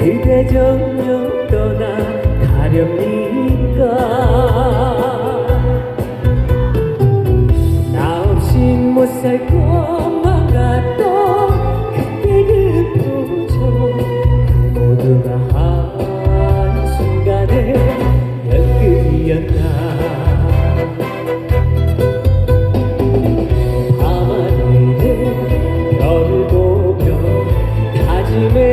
그대 점점 떠나가렵니까? 나 없인 못살 것만 같던 그때는 표정 그 모두가 한순간에 연극이었다. 밤하늘에 별을 보며 다짐해